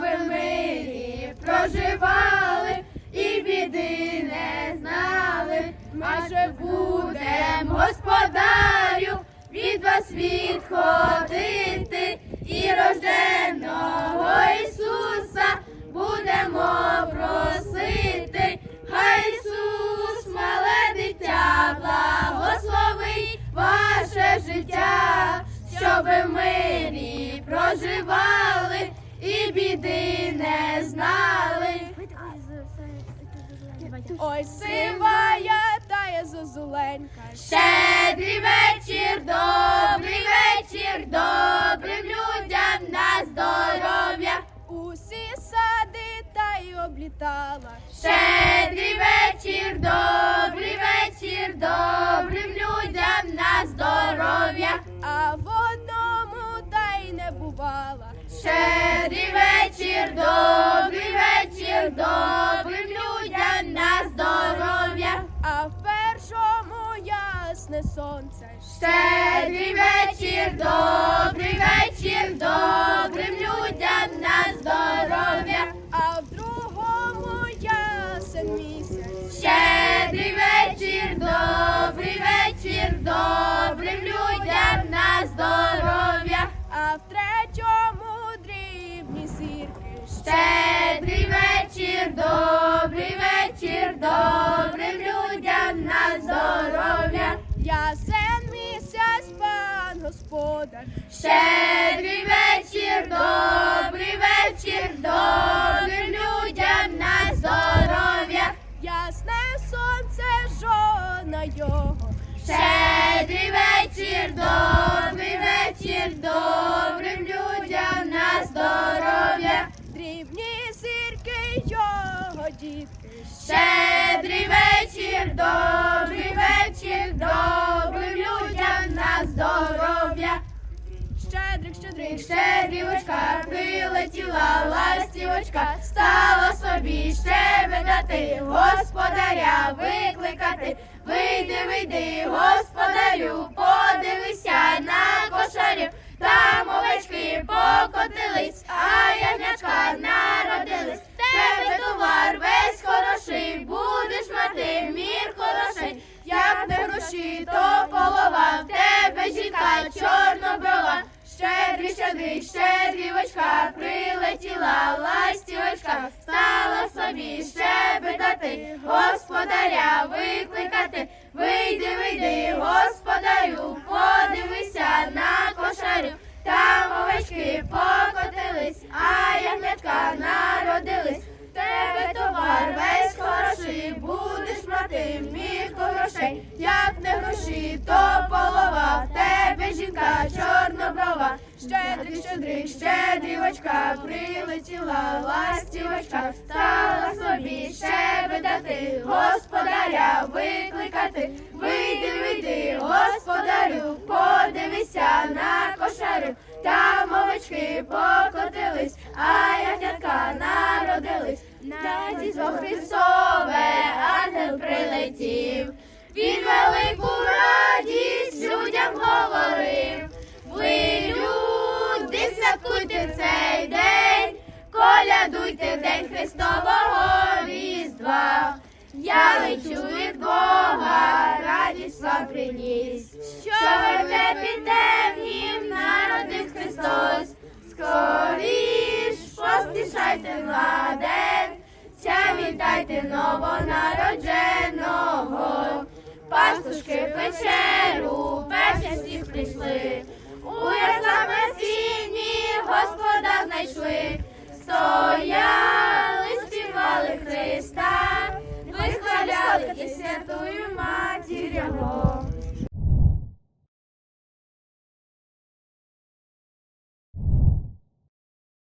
би мирі проживали і біди не знали, майже будем господарю від вас відходити і рожденого Ісуса будемо просити, хай Ісус, мале дитя, благослови ваше життя, щоб в мирі проживали і біди не знали. Ой, сивая тая зозуленька. Щедрий вечір, добрий вечір, добрим людям на здоров'я. Усі сади та й облітала. Щедрий вечір, добрий вечір, добрим людям на здоров'я. А в першому ясне сонце. Щедрий вечір, добрий вечір, добрий вечір, добрим людям на здоров'я. Ясен місяць, пан господар. Щедрий вечір, добрий вечір, добрим людям на здоров'я. Ясне сонце, жона його. Щедрий вечір, добрий вечір, добрим Щедрий вечір, добрий вечір, добрим людям на здоров'я. Щедрик, щедрик, Щедрівочка прилетіла ластівочка, стала собі щебетати, господаря викликати. Вийди, вийди, господарю, Гроші, то полова, в тебе жінка чорноброва. Щедрий, щедрі, щедрівочка, прилетіла ластівочка, стала собі щебетати, господаря викликати. Щедрий, щедрий, щедрівочка, прилетіла ластівочка, стала собі щебетати, господаря викликати. Вийди, вийди, господарю, подивися на кошарю. Там овечки покотились, а ягнятка народились. На дійство Христове ангел прилетів. Він велику Христового різдва, я лечу від Бога, радість вам приніс, що в небі темнім народив Христос, скоріш поспішайте владен, ця вітайте новонародженого, пастушки печеру, перші всіх прийшли, у ясами сіні Господа знайшли, стоять.